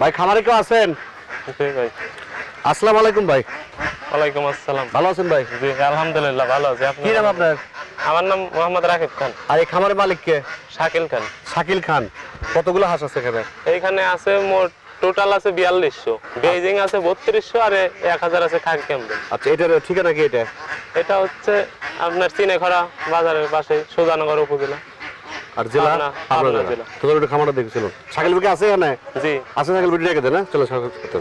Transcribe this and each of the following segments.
ভাই খামারে কেউ আছেন? ভাই। আসসালামু আলাইকুম ভাই। ওয়ালাইকুম আসসালাম। ভালো আছেন ভাই? জি আলহামদুলিল্লাহ ভালো আছি। আপনি কি নাম আপনার? আমার নাম মোহাম্মদ রাকিব খান। আর এই খামারের মালিক কে? শাকিল খান। শাকিল খান। কতগুলো হাঁস আছে এখানে? এইখানে আছে মোট টোটাল আছে বিয়াল্লিশশো। বেজিং আছে বত্রিশশো আর এক হাজার আছে খাকি ক্যাম্পেল আচ্ছা এটার ঠিকানা কি এটা? এটা হচ্ছে আপনার চিনেখড়া বাজারের পাশে সুজানগর উপজেলা। আর জেলা পাবনা জেলা। তোদের একটু খামারটা দেখছিল শাকিল ভাই আছে এখানে? জি। আছে শাকিল ভাই রেখে দেন হ্যাঁ? চলো শাকিল করতে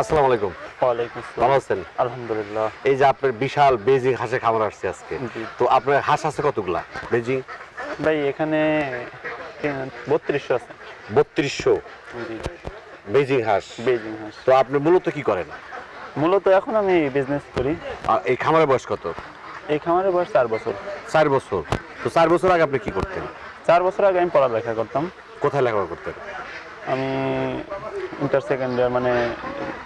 আসসালামু আলাইকুম। ওয়ালাইকুম ভালো আছেন? আলহামদুলিল্লাহ। এই যে আপনার বিশাল বেজিং হাঁসে খামার আসছে আজকে। তো আপনার হাঁস আছে কতগুলা? বেজিং? ভাই এখানে বত্রিশশো আছে। বত্রিশশো? বেজিং হাঁস। বেজিং হাঁস। তো আপনি মূলত কি করেন? মূলত এখন আমি বিজনেস করি। এই খামারের বয়স কত? এই খামারের বয়স চার বছর। চার বছর। তো চার বছর আগে আপনি কি করতেন? চার বছর আগে আমি পড়ালেখা করতাম। কোথায় লেখাপড়া করতেন? আমি ইন্টার সেকেন্ড ইয়ার মানে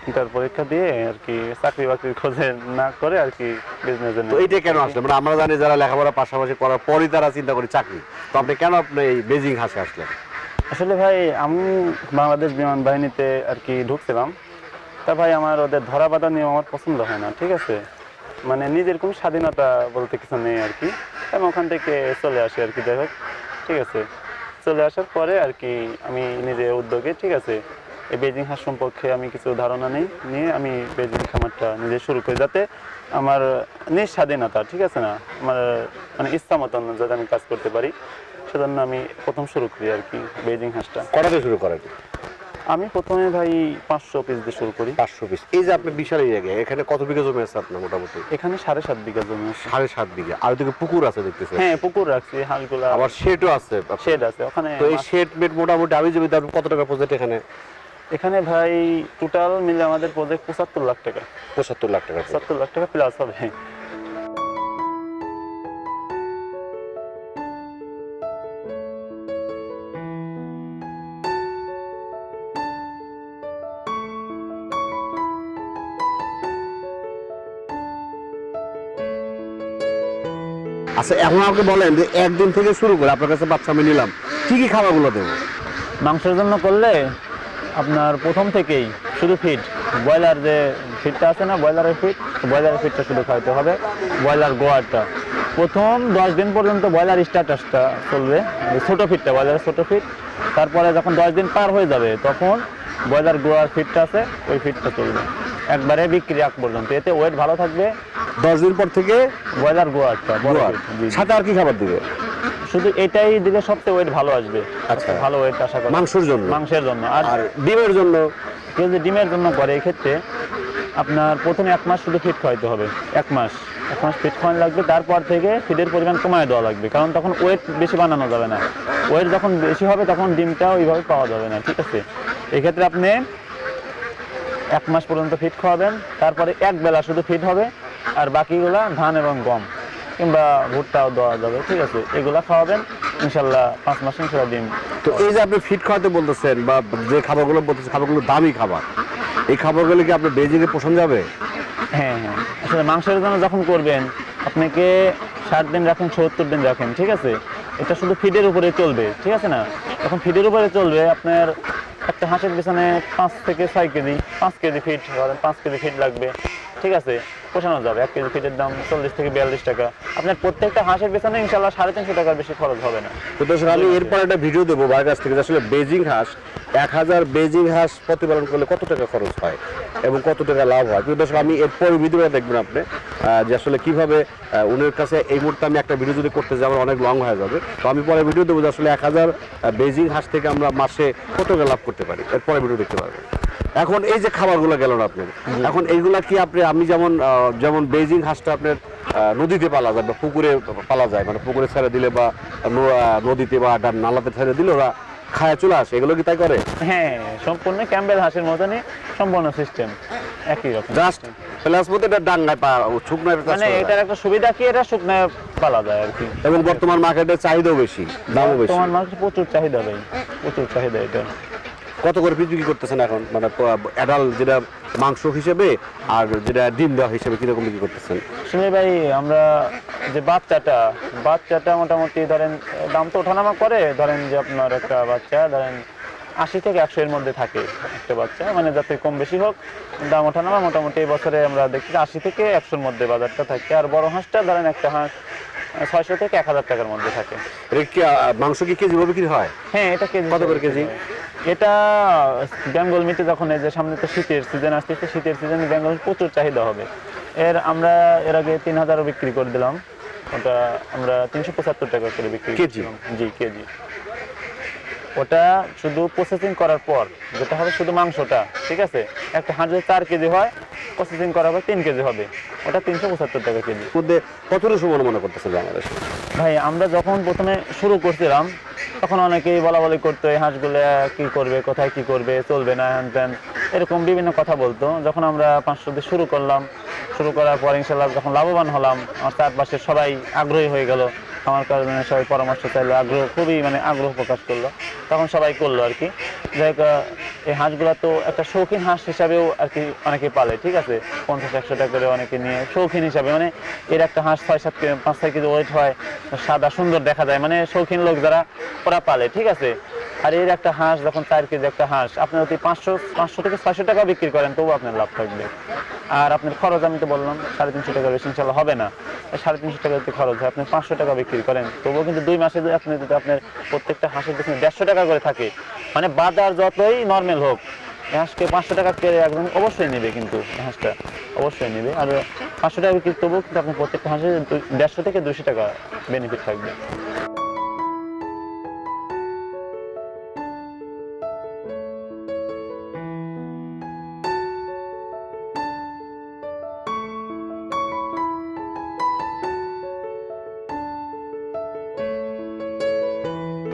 ইন্টার পরীক্ষা দিয়ে আর কি চাকরি বাকরির খোঁজে না করে আর কি বিজনেস তো এইটা কেন আসলে? মানে আমরা জানি যারা লেখাপড়া পাশাপাশি করার পরই তারা চিন্তা করি চাকরি। তো আপনি কেন আপনি এই বেজিং হাসে আসলেন? আসলে ভাই আমি বাংলাদেশ বিমান বাহিনীতে আর কি ঢুকছিলাম। তা ভাই আমার ওদের ধরা বাধা নিয়ম আমার পছন্দ হয় না ঠিক আছে? মানে নিজের কোনো স্বাধীনতা বলতে কিছু নেই আর কি। আমি ওখান থেকে চলে আসি আর কি, যাই হোক। ঠিক আছে। চলে আসার পরে আর কি আমি নিজের উদ্যোগে, ঠিক আছে, এই বেজিং হাঁস সম্পর্কে আমি কিছু ধারণা নেই, নিয়ে আমি বেজিং খামারটা নিজে শুরু করি যাতে আমার নিজ স্বাধীনতা ঠিক আছে না? আমার মানে ইচ্ছা মতন যাতে আমি কাজ করতে পারি। সেজন্য আমি প্রথম শুরু করি আর কি বেজিং হাঁসটা কটাতে শুরু করেন? আমি প্রথমে ভাই পাঁচশো পিস দিয়ে শুরু করি। পাঁচশো পিস এই যে আপনি বিশাল জায়গায় এখানে কত বিঘা জমি আছে আপনার মোটামুটি? এখানে সাড়ে সাত বিঘা জমি আছে। সাড়ে সাত বিঘা। আর ওদিকে পুকুর আছে দেখতেছেন? হ্যাঁ পুকুর রাখছি হাঁসগুলা আবার শেডও আছে। শেড আছে ওখানে তো এই শেড মেট মোটামুটি আমি জমি তার কত টাকা প্রজেক্ট এখানে? এখানে ভাই টোটাল মিলে আমাদের প্রজেক্ট পঁচাত্তর লাখ টাকা। পঁচাত্তর লাখ টাকা পঁচাত্তর লাখ টাকা প্লাস হবে। আচ্ছা এখন আমাকে বলেন যে একদিন থেকে শুরু করে আপনার কাছে বাচ্চা আমি নিলাম। কি কি খাবারগুলো দেবো? মাংসের জন্য করলে আপনার প্রথম থেকেই শুধু ফিড ব্রয়লার যে ফিডটা আছে না, ব্রয়লারের ফিড ব্রয়লারের ফিডটা শুধু খাইতে হবে। ব্রয়লার গোয়ারটা প্রথম দশ দিন পর্যন্ত ব্রয়লার স্ট্যাটাসটা চলবে ছোট ফিডটা ব্রয়লারের ছোটো ফিট তারপরে যখন দশ দিন পার হয়ে যাবে, তখন ব্রয়লার গোয়ার ফিডটা আছে, ওই ফিডটা চলবে। একবারে বিক্রি আগ পর্যন্ত। এতে ওয়েট ভালো থাকবে। দশ দিন পর থেকে ব্রয়লার গোয়ারটা। সাথে আর কি খাবার দিবে? শুধু এটাই দিলে সবচেয়ে ওয়েট ভালো আসবে। আচ্ছা। ভালো ওয়েট আশা করি। মাংসের জন্য। মাংসের জন্য। আর আর ডিমের জন্য? কেউ যদি ডিমের জন্য করে এক্ষেত্রে আপনার প্রথমে এক মাস শুধু ফিট খাওয়াইতে হবে। এক মাস। এক মাস ফিট খাওয়ানো লাগবে। তারপর থেকে ফিডের পরিমাণ কমায় দেওয়া লাগবে। কারণ তখন ওয়েট বেশি বানানো যাবে না। ওয়েট যখন বেশি হবে তখন ডিমটা ওইভাবে পাওয়া যাবে না। ঠিক আছে? এক্ষেত্রে আপনি এক মাস পর্যন্ত ফিট খাওয়াবেন তারপরে এক বেলা শুধু ফিট হবে আর বাকিগুলা ধান এবং গম কিংবা ভুট্টাও দেওয়া যাবে ঠিক আছে? এগুলা খাওয়াবেন ইনশাল্লাহ পাঁচ মাস ইনশাল্লাহ ডিম তো এই যে আপনি ফিট খাওয়াতে বলতেছেন বা যে খাবারগুলো বলতেছেন খাবারগুলো দামি খাবার এই খাবারগুলো কি আপনার বেজিংয়ে পোষণ যাবে? হ্যাঁ হ্যাঁ। আসলে মাংসের জন্য যখন করবেন আপনাকে ষাট দিন রাখেন সত্তর দিন রাখেন ঠিক আছে? এটা শুধু ফিডের উপরে চলবে ঠিক আছে না? এখন ফিডের উপরে চলবে আপনার একটা হাঁসের পিছনে পাঁচ থেকে ছয় কেজি, পাঁচ কেজি ফিট ধরেন, পাঁচ কেজি ফিট লাগবে। ঠিক আছে? পোষানো যাবে এক কেজি ফিটের দাম চল্লিশ থেকে বিয়াল্লিশ টাকা। আপনার প্রত্যেকটা হাঁসের পিছনে ইনশাল্লাহ সাড়ে তিনশো টাকার বেশি খরচ হবে না। তো দর্শক, আমি এরপর একটা ভিডিও দেবো বাইরের কাছ থেকে আসলে বেজিং হাঁস, এক হাজার বেজিং হাঁস প্রতিপালন করলে কত টাকা খরচ হয় এবং কত টাকা লাভ হয়? কিন্তু দর্শক, আমি এরপর ভিডিওটা দেখবেন আপনি যে আসলে কীভাবে উনের কাছে এই মুহূর্তে আমি একটা ভিডিও যদি করতে যাই, আমার অনেক লং হয়ে যাবে। তো আমি পরে ভিডিও দেবো যে আসলে এক হাজার বেজিং হাঁস থেকে আমরা মাসে কত টাকা লাভ করতে পারি? এরপরে ভিডিও দেখতে পারবেন। এখন এই যে খাবারগুলো গেল না আপনার? এখন এইগুলা কি আপনি আমি যেমন যেমন বেজিং হাঁসটা আপনার নদীতে পালা যায় বা পুকুরে পালা যায় মানে পুকুরে ছেড়ে দিলে বা নদীতে বা নালাতে ছেড়ে দিলে ওরা খায় চলে আসে এগুলো কি তাই করে? হ্যাঁ সম্পূর্ণ ক্যাম্বেল হাঁসের মতনই সম্পূর্ণ সিস্টেম একই রকম জাস্ট প্লাস মধ্যে এটা ডাঙ্গায় পা শুকনায় মানে এটার একটা সুবিধা কি এটা শুকনায় পালা যায় আর কি। এবং বর্তমান মার্কেটের চাহিদাও বেশি দামও বেশি। প্রচুর চাহিদা ভাই প্রচুর চাহিদা এটা। কত করে পিস বিক্রি করতেছেন এখন? মানে অ্যাডাল যেটা মাংস হিসেবে আর যেটা ডিম দেওয়া হিসেবে কীরকম বিক্রি করতেছেন? শুনে ভাই আমরা যে বাচ্চাটা বাচ্চাটা মোটামুটি ধরেন দাম তো ওঠানামা করে। ধরেন যে আপনার একটা বাচ্চা ধরেন আশি থেকে একশো এর মধ্যে থাকে একটা বাচ্চা। মানে যাতে কম বেশি হোক দাম ওঠানামা মোটামুটি এই বছরে আমরা দেখছি আশি থেকে একশোর মধ্যে বাজারটা থাকে। আর বড় হাঁসটা ধরেন একটা হাঁস ছয়শো থেকে এক হাজার টাকার মধ্যে থাকে। মাংস কি কেজি বিক্রি হয়? হ্যাঁ এটা কেজি কত করে কেজি? এটা বেঙ্গল মিটে যখন এই যে সামনে তো শীতের সিজন আসতেছে শীতের সিজনে বেঙ্গল প্রচুর চাহিদা হবে। এর আমরা এর আগে তিন হাজারও বিক্রি করে দিলাম। ওটা আমরা তিনশো পঁচাত্তর টাকা করে বিক্রি কেজি? জি কেজি। ওটা শুধু প্রসেসিং করার পর যেটা হবে শুধু মাংসটা ঠিক আছে? একটা হাঁস যদি চার কেজি হয় প্রসেসিং করার পর তিন কেজি হবে। ওটা তিনশো পঁচাত্তর টাকা কেজি। কতটা সময় মনে করতেছে বাংলাদেশ? ভাই আমরা যখন প্রথমে শুরু করছিলাম তখন অনেকেই বলা বলি করতো, এই হাঁসগুলো কি করবে, কোথায় কি করবে, চলবে না, হ্যান ত্যান। এরকম বিভিন্ন কথা বলতো। যখন আমরা পাঁচশো দিয়ে শুরু করলাম, শুরু করার পর ইনশাল্লাহ যখন লাভবান হলাম, আমার চারপাশে সবাই আগ্রহী হয়ে গেল। আমার কারণে সবাই পরামর্শ চাইলো, আগ্রহ, খুবই মানে আগ্রহ প্রকাশ করল। তখন সবাই করল আর কি। এই হাঁসগুলো তো একটা শৌখিন হাঁস হিসাবেও আর কি অনেকে পালে, ঠিক আছে? পঞ্চাশ, একশো টাকা করে অনেকে নিয়ে, শৌখিন হিসাবে। মানে এর একটা হাঁস ছয়, সাত কেজি পাঁচ, ছয় কেজি ওয়েট হয়, সাদা, সুন্দর দেখা যায়। মানে শৌখিন লোক যারা, ওরা পালে, ঠিক আছে? আর এর একটা হাঁস, যখন চার কেজি একটা হাঁস, আপনি যদি পাঁচশো পাঁচশো থেকে ছয়শো টাকা বিক্রি করেন, তবু আপনার লাভ থাকবে। আর আপনার খরচ আমি তো বললাম, সাড়ে তিনশো টাকা বেশি ইনশাল্লাহ হবে না। সাড়ে তিনশো টাকা যদি খরচ হয়, আপনি পাঁচশো টাকা বিক্রি করেন, তবুও কিন্তু দুই মাসে আপনি যদি আপনার প্রত্যেকটা হাঁসের পিছনে দেড়শো টাকা করে থাকে মানে বাজার যতই নর্মাল হোক। হাঁসকে পাঁচশো টাকা কেড়ে একদম অবশ্যই নেবে কিন্তু হাঁসটা অবশ্যই নেবে। আর পাঁচশো টাকা বিক্রি তবুও কিন্তু আপনার প্রত্যেকটা দুই- দেড়শো থেকে দুশো টাকা বেনিফিট থাকবে।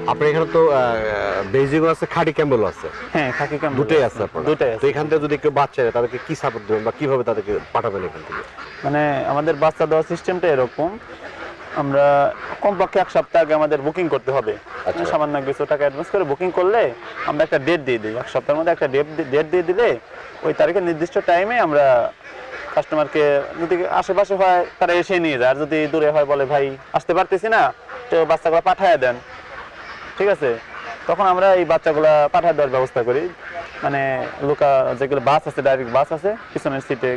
আপনার এখানে তো বেজিং আছে খাঁটি ক্যাম্বেল আছে। হ্যাঁ খাকি কেমন দুটোই আছে। আপনার। দুটোই আছে। এখান থেকে যদি কেউ বাচ্চা নেয়, তাদেরকে কি সাপোর্ট দেবেন বা কীভাবে তাদেরকে পাঠাবেন এখান থেকে? মানে আমাদের বাচ্চা দেওয়ার সিস্টেমটা এরকম আমরা কমপক্ষে এক সপ্তাহ আগে আমাদের বুকিং করতে হবে। আচ্ছা। সামান্য কিছু টাকা অ্যাডভান্স করে বুকিং করলে আমরা একটা ডেট দিয়ে দিই। এক সপ্তাহের মধ্যে একটা ডেট ডেট দিয়ে দিলে ওই তারিখের নির্দিষ্ট টাইমে আমরা কাস্টমারকে যদি আশেপাশে হয় তারা এসে নিয়ে যায়। আর যদি দূরে হয় বলে ভাই আসতে পারতেছি না। তো বাচ্চাগুলো পাঠায় দেন। ঠিক আছে? তখন আমরা এই বাচ্চাগুলা পাঠায় দেওয়ার ব্যবস্থা করি। মানে লোকা যেগুলো বাস আছে ডাইরেক্ট বাস আছে পিছনের সিটে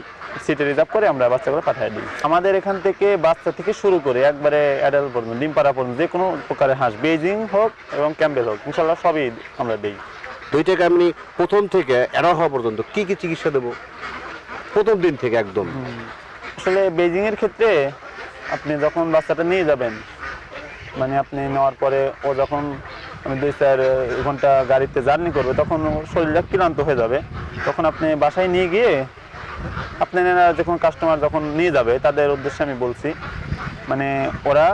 সিটে রিজার্ভ করে আমরা বাচ্চাগুলো পাঠিয়ে দিই। আমাদের এখান থেকে বাচ্চা থেকে শুরু করে একবারে অ্যাডাল্ট পর্যন্ত ডিমপাড়া পর্যন্ত যে কোনো প্রকারের হাঁস বেজিং হোক এবং ক্যাম্বেল হোক ইনশাল্লাহ সবই আমরা দিই। দুইটাকে আমি প্রথম থেকে এরা হওয়া পর্যন্ত কি কি চিকিৎসা দেবো? প্রথম দিন থেকে একদম। আসলে বেজিং এর ক্ষেত্রে আপনি যখন বাচ্চাটা নিয়ে যাবেন মানে আপনি নেওয়ার পরে ও যখন আমি দুই চার ঘণ্টা গাড়িতে জার্নি করবে। তখন শরীরটা ক্লান্ত হয়ে যাবে। তখন আপনি বাসায় নিয়ে গিয়ে আপনি যখন কাস্টমার যখন নিয়ে যাবে, তাদের উদ্দেশ্যে আমি বলছি মানে ওরা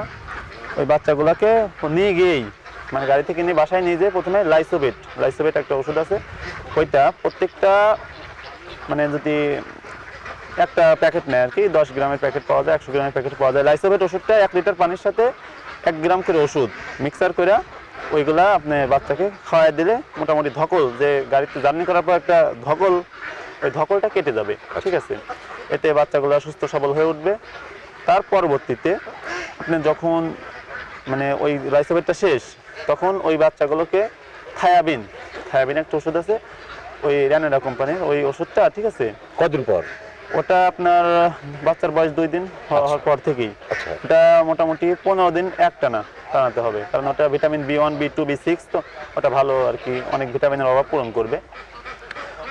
ওই বাচ্চাগুলোকে নিয়ে গিয়েই মানে গাড়ি থেকে নিয়ে বাসায় নিয়ে যেয়ে প্রথমে লাইসোবেট লাইসোবেট একটা ওষুধ আছে। ওইটা প্রত্যেকটা মানে যদি একটা প্যাকেট নেয় আর কি, দশ গ্রামের প্যাকেট পাওয়া যায়, একশো গ্রামের প্যাকেট পাওয়া যায়। লাইসোভেট ওষুধটা এক লিটার পানির সাথে এক গ্রাম করে ওষুধ, মিক্সার করে ওইগুলা আপনি বাচ্চাকে খাওয়াই দিলে মোটামুটি ধকল যে গাড়িতে জার্নি করার পর একটা ধকল ওই ধকলটা কেটে যাবে ঠিক আছে? এতে বাচ্চাগুলো সুস্থ সবল হয়ে উঠবে। তার পরবর্তীতে আপনি যখন মানে ওই লাইসোভেটটা শেষ তখন ওই বাচ্চাগুলোকে থায়াবিন থায়াবিন একটা ওষুধ আছে ওই র্যানেডা কোম্পানির ওই ওষুধটা ঠিক আছে? কদিন পর? ওটা আপনার বাচ্চার বয়স দুই দিন হওয়া- হওয়ার পর থেকেই। আচ্ছা। ওটা মোটামুটি পনেরো দিন একটানা টানাতে হবে। কারণ ওটা vitamin B one B two B six তো ওটা ভালো আর কি অনেক ভিটামিনের অভাব পূরণ করবে।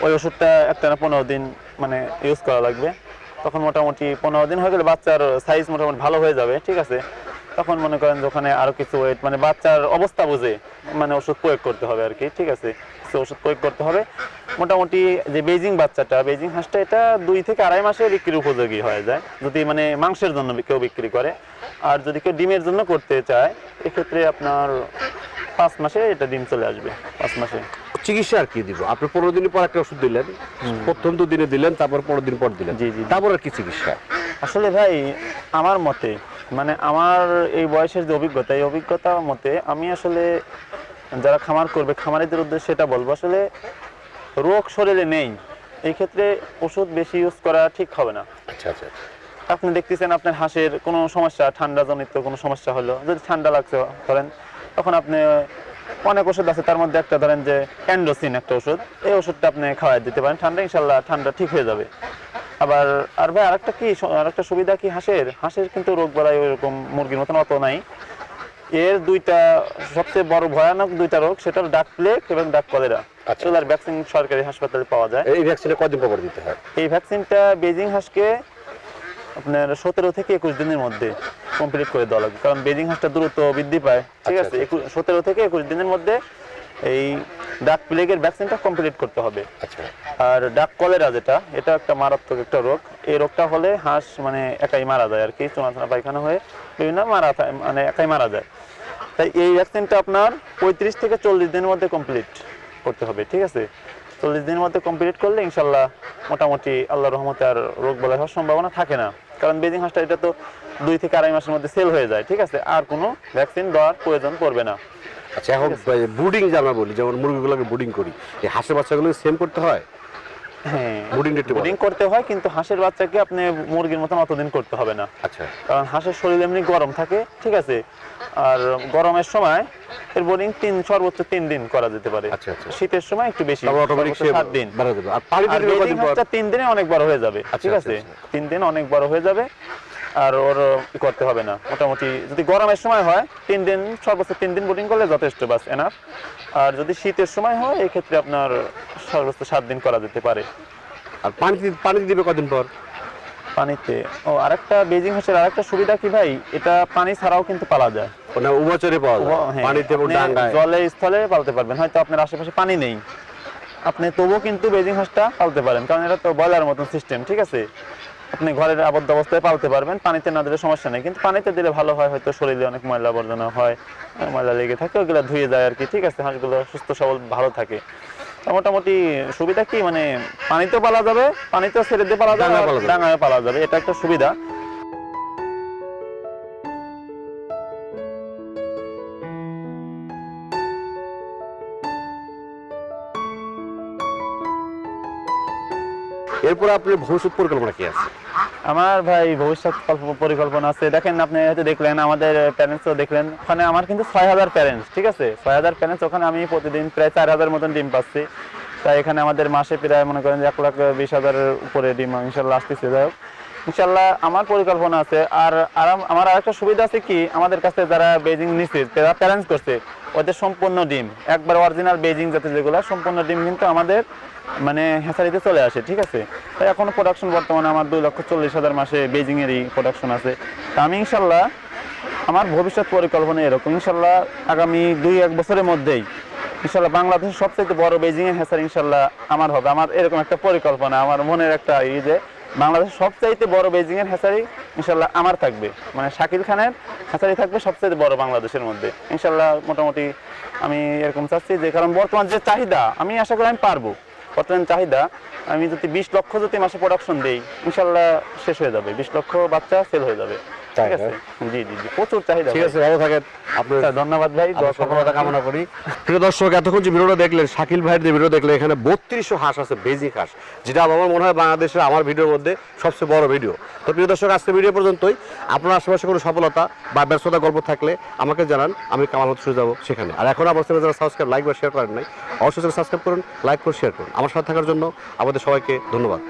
ওই ওষুধটা একটানা পনেরো দিন মানে ইউজ করা লাগবে। তখন মোটামুটি পনেরো দিন হয়ে গেলে বাচ্চার সাইজ মোটামুটি ভালো হয়ে যাবে ঠিক আছে? তখন মনে করেন যে ওখানে আরও কিছু ওয়েট মানে বাচ্চার অবস্থা বুঝে মানে ওষুধ প্রয়োগ করতে হবে আর কি ঠিক আছে? কিছু ওষুধ প্রয়োগ করতে হবে। মোটামুটি যে বেজিং বাচ্চাটা বেজিং হাঁসটা এটা দুই থেকে আড়াই মাসে বিক্রির উপযোগী হয়ে যায় যদি মানে মাংসের জন্য কেউ বিক্রি করে। আর যদি কেউ ডিমের জন্য করতে চায় এক্ষেত্রে আপনার পাঁচ মাসে এটা ডিম চলে আসবে পাঁচ মাসে। চিকিৎসা আর কি দিব? আপনি পনেরো দিন পর একটা ওষুধ দিলেন প্রথম তো দিনে দিলেন তারপর পনেরো দিন পর দিলেন। জি, জি, জি। তারপর আর কি চিকিৎসা? আসলে ভাই আমার মতে মানে আমার এই বয়সের যে অভিজ্ঞতা এই অভিজ্ঞতা মতে আমি আসলে যারা খামার করবে খামারিদের উদ্দেশ্যে এটা বলব আসলে রোগ শরীরে নেই এই ক্ষেত্রে ওষুধ বেশি ইউজ করা ঠিক হবে না। আচ্ছা আচ্ছা আচ্ছা। আপনি দেখতেছেন আপনার হাঁসের কোনো সমস্যা ঠান্ডা জনিত কোনো সমস্যা হলো যদি ঠান্ডা লাগছে ধরেন তখন আপনি অনেক ওষুধ আছে তার মধ্যে একটা ধরেন যে অ্যান্ডোসিন একটা ওষুধ এই ওষুধটা আপনি খাওয়াই দিতে পারেন ঠান্ডা ইনশাল্লাহ ঠান্ডা ঠিক হয়ে যাবে। আবার আর ভাই আরেকটা কি আরেকটা সুবিধা কি হাঁসের? হাঁসের কিন্তু রোগ বালাই ওইরকম মুরগির মতন অত নাই। এর দুইটা সবচেয়ে বড় ভয়ানক দুইটা রোগ সেটা ডাক প্লেগ এবং ডাক কলেরা। আচ্ছা। ভ্যাকসিন সরকারি হাসপাতালে পাওয়া যায়। এই কদিন পর দিতে হয়? এই ভ্যাকসিনটা বেজিং হাঁসকে আপনার সতেরো থেকে একুশ দিনের মধ্যে কমপ্লিট করে দেওয়া লাগবে। কারণ বেজিং হাঁসটা দ্রুত বৃদ্ধি পায়। ঠিক আচ্ছা, আছে? সতেরো থেকে একুশ দিনের মধ্যে এই ডাক প্লেগের ভ্যাকসিনটা কমপ্লিট করতে হবে। আচ্ছা। আর ডাক কলেরা যেটা এটা একটা মারাত্মক একটা রোগ। এই রোগটা হলে হাঁস মানে একাই মারা যায় আর কি। চোনা পায়খানা হয়ে বিভিন্ন মারা মানে একাই মারা যায়। তাই এই ভ্যাকসিনটা আপনার পঁয়ত্রিশ থেকে চল্লিশ দিনের মধ্যে কমপ্লিট করতে হবে ঠিক আছে? চল্লিশ দিনের মধ্যে কমপ্লিট করলে ইনশাল্লাহ মোটামুটি আল্লাহ রহমতে আর রোগ বলা হওয়ার সম্ভাবনা থাকে না। কারণ বেজিং হাঁসটা এটা তো দুই থেকে আড়াই মাসের মধ্যে সেল হয়ে যায় ঠিক আছে? আর কোনো ভ্যাকসিন দেওয়ার প্রয়োজন পড়বে না। আচ্ছা এখন বুডিং যে আমরা বলি যেমন মুরগিগুলোকে বুডিং করি এই হাঁসের বাচ্চাগুলোকে সেম করতে হয়? হ্যাঁ। করতে হয় কিন্তু হাঁসের বাচ্চাকে আপনি মুরগির মতন অতদিন করতে হবে না। আচ্ছা। কারণ হাঁসের শরীর এমনি গরম থাকে ঠিক আছে? আর গরমের সময় এর বোর্ডিং তিন সর্বোচ্চ তিন দিন করা যেতে পারে। আচ্ছা, আচ্ছা। শীতের সময় একটু বেশি সাত দিন। আর তিন দিনে অনেক বড় হয়ে যাবে আচ্ছা, ঠিক আছে। তিন দিন অনেক বড় হয়ে যাবে। আর ওর করতে হবে না। মোটামুটি যদি গরমের সময় হয় তিন দিন সর্বোচ্চ তিন দিন বোটিং করলে যথেষ্ট বাস এনাফ আর যদি শীতের সময় হয় এই ক্ষেত্রে আপনার সর্বোচ্চ সাত দিন করা যেতে পারে। আর পানি দি- পানি দিবে কদিন পর? পানিতে ও আরেকটা বেজিং হাঁসের আরেকটা সুবিধা কি ভাই? এটা পানি ছাড়াও কিন্তু পালা যায়। মানে উভচরে পাওয়া যায়। হ্যাঁ, পানিতে ডাঙ্গায়। জলে স্থলে পালতে পারবেন। হয়তো আপনার আশেপাশে পানি নেই। আপনি তবুও কিন্তু বেজিং হাঁসটা পালতে পারেন কারণ এটা তো বয়লার মতন সিস্টেম ঠিক আছে? আপনি ঘরের আবদ্ধ অবস্থায় পালতে পারবেন পানিতে না দিলে সমস্যা নেই কিন্তু পানিতে দিলে ভালো হয় হয়তো শরীরে অনেক ময়লা আবর্জনা হয় ময়লা লেগে থাকে ওগুলো ধুয়ে যায় আর কি ঠিক আছে হাঁসগুলো সুস্থ সবল ভালো থাকে। মোটামুটি সুবিধা কি? মানে পানিতেও পালা যাবে পানিতেও ছেড়ে দিয়ে পালা যাবে ডাঙায় পালা যাবে। ডাঙায় পালা যাবে এটা একটা সুবিধা। এরপর আপনার ভবিষ্যৎ পরিকল্পনা কি আছে? আমার ভাই ভবিষ্যৎ পরিকল্পনা আছে। দেখেন আপনি হয়তো দেখলেন, আমাদের প্যারেন্টসও দেখলেন। ওখানে আমার কিন্তু ছয় হাজার প্যারেন্টস ঠিক আছে? ছয় হাজার প্যারেন্টস ওখানে আমি প্রতিদিন প্রায় চার হাজার মতন ডিম পাচ্ছি। তাই এখানে আমাদের মাসে প্রায় মনে করেন এক লাখ বিশ হাজারের উপরে ডিম ইনশাল্লাহ আসতেছে। যাই হোক, ইনশাল্লাহ আমার পরিকল্পনা আছে। আর আর আম- আমার আরেকটা সুবিধা আছে কি, আমাদের কাছে যারা বেজিং নিচ্ছে যারা প্যারেন্টস করছে, ওদের সম্পূর্ণ ডিম, একবার অরিজিনাল বেজিং জাতের যেগুলো, সম্পূর্ণ ডিম কিন্তু আমাদের মানে হ্যাচারিতে চলে আসে, ঠিক আছে? তাই এখনও প্রোডাকশন বর্তমানে আমার দুই লক্ষ চল্লিশ হাজার মাসে বেজিং এরই প্রোডাকশন আছে। তা আমি ইনশাল্লাহ আমার ভবিষ্যৎ পরিকল্পনা এরকম। ইনশাল্লাহ আগামী দুই এক বছরের মধ্যেই ইনশাল্লাহ বাংলাদেশের সবচেয়ে বড় বেজিং এর হ্যাচারি ইনশাল্লাহ আমার হবে। আমার এরকম একটা পরিকল্পনা, আমার মনের একটা ই যে বাংলাদেশের সবচাইতে বড় বেজিং এর হ্যাচারি ইনশাল্লাহ আমার থাকবে। মানে শাকিল খানের হ্যাচারি থাকবে সবচেয়ে বড় বাংলাদেশের মধ্যে। ইনশাল্লাহ মোটামুটি আমি এরকম চাচ্ছি যে, কারণ বর্তমান যে চাহিদা, আমি আশা করি আমি পারব। বর্তমান চাহিদা, আমি যদি বিশ লক্ষ যদি মাসে প্রোডাকশন দিই, ইনশাল্লাহ শেষ হয়ে যাবে। বিশ লক্ষ বাচ্চা সেল হয়ে যাবে। ঠিক আছে। জি জি জি। প্রচুর চাহিদা ঠিক আছে ভালো থাকেন। আপনার আচ্ছা, ধন্যবাদ ভাই সফলতা কামনা করি। প্রিয় দর্শক এতক্ষণ যে ভিডিওটা দেখলেন শাকিল ভাইয়ের যে ভিডিও দেখলেন এখানে বত্রিশশো হাঁস আছে বেজিক হাঁস যেটা আমার মনে হয় বাংলাদেশের আমার ভিডিওর মধ্যে সবচেয়ে বড় ভিডিও। তো প্রিয় দর্শক আজকে ভিডিও পর্যন্তই। আপনার আশেপাশে কোনো সফলতা বা ব্যস্ততা গল্প থাকলে আমাকে জানান আমি কামাল হতে যাব সেখানে। আর এখন আমার চ্যানেল যারা সাবস্ক্রাইব লাইক বা শেয়ার করেন নাই অবশ্যই সাবস্ক্রাইব করুন লাইক করে শেয়ার করুন। আমার সাথে থাকার জন্য আমাদের সবাইকে ধন্যবাদ।